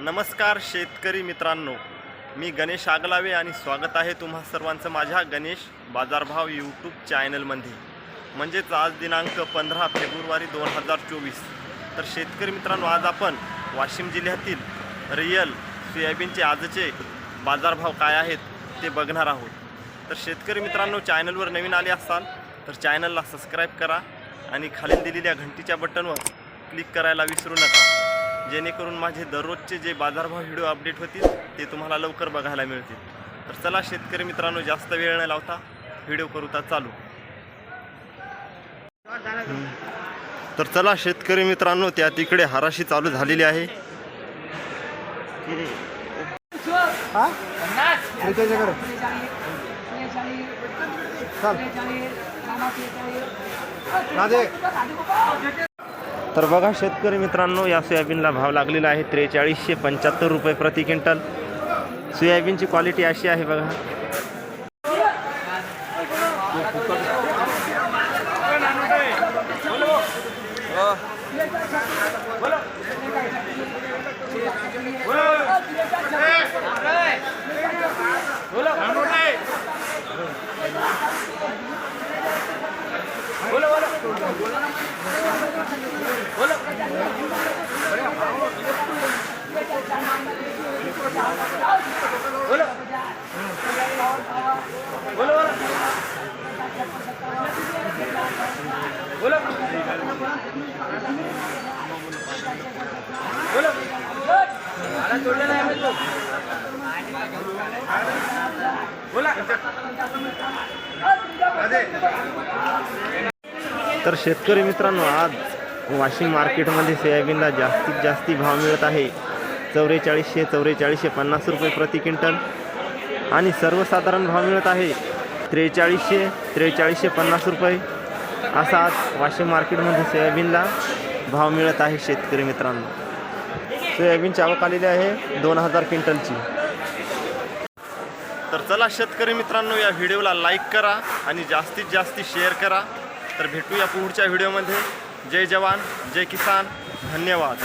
नमस्कार शेतकरी मित्रांनो. मी गणेश आगलावे आणि स्वागत आहे तुम्हा सर्वांचं माझ्या गणेश बाजारभाव यूट्यूब चॅनलमध्ये. म्हणजेच आज दिनांक पंधरा फेब्रुवारी दोन हजार चोवीस. तर शेतकरी मित्रांनो आज आपण वाशिम जिल्ह्यातील रियल सोयाबीनचे आजचे बाजारभाव काय आहेत ते बघणार आहोत. तर शेतकरी मित्रांनो चॅनलवर नवीन आले असाल तर चॅनलला सबस्क्राईब करा आणि खालील दिलेल्या घंटीच्या बटनवर क्लिक करायला विसरू नका. जेणेकरून माझे दररोजचे जे बाजारभाव व्हिडिओ अपडेट होतील ते तुम्हाला लवकर बघायला मिळतील तर चला शेतकरी मित्रांनो जास्त वेळ न लावता व्हिडिओ करूता चालू. तर चला शेतकरी मित्रांनो त्या तिकडे हाराशी चालू झालेली आहे तर बघा शेतकरी मित्रांनो या सोयाबीनला भाव लागलेला आहे त्रेचाळीसशे पंच्याहत्तर रुपये प्रति क्विंटल. सोयाबीनची क्वालिटी अशी आहे बघा. तर शेतकरी मित्रांनो आज वाशिम मार्केटमध्ये सोयाबीनला जास्तीत जास्ती भाव मिळत आहे. चौवेचाळीसशे चौवेचाळीसशे पन्नास रुपये प्रति क्विंटल आणि सर्वसाधारण भाव मिळत आहे. त्रेचाळीसशे त्रेचाळीसशे पन्नास रुपये. असा आज वाशिम मार्केटमध्ये सोयाबीनला भाव मिळत आहे शेतकरी मित्रांनो. सोयाबीनची आवक आलेली आहे दोन हजार क्विंटलची. तर चला शेतकरी मित्रांनो या व्हिडिओला लाईक करा आणि जास्तीत जास्त शेअर करा. तर भेटूया पुढच्या व्हिडिओमध्ये. जय जवान जय किसान. धन्यवाद.